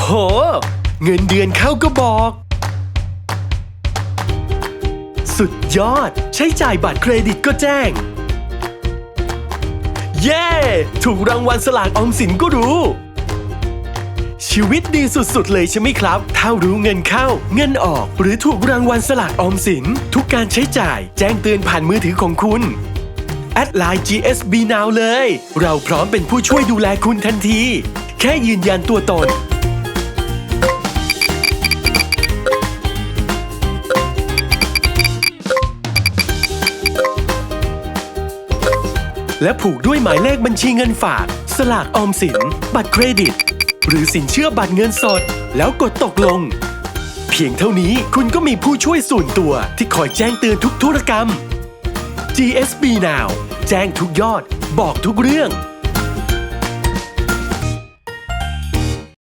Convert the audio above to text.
โห เงินเดือนเข้าก็บอก สุดยอด ใช้จ่ายบัตรเครดิตก็แจ้ง เย้ ถูกรางวัลสลากออมสินก็รู้ ชีวิตดีสุดๆ เลยใช่ไหมครับ ถ้ารู้เงินเข้า เงินออก หรือถูกรางวัลสลากออมสิน ทุกการใช้จ่ายแจ้งเตือนผ่านมือถือของคุณแอดไลน์ GSB Now เลย เราพร้อมเป็นผู้ช่วยดูแลคุณทันที แค่ยืนยันตัวตน และผูกด้วยหมายเลขบัญชีเงินฝาก สลากออมสิน บัตรเครดิต หรือสินเชื่อบัตรเงินสด แล้วกดตกลง เพียงเท่านี้คุณก็มีผู้ช่วยส่วนตัวที่คอยแจ้งเตือนทุกธุรกรรม GSB Now แจ้งทุกยอด บอกทุกเรื่อง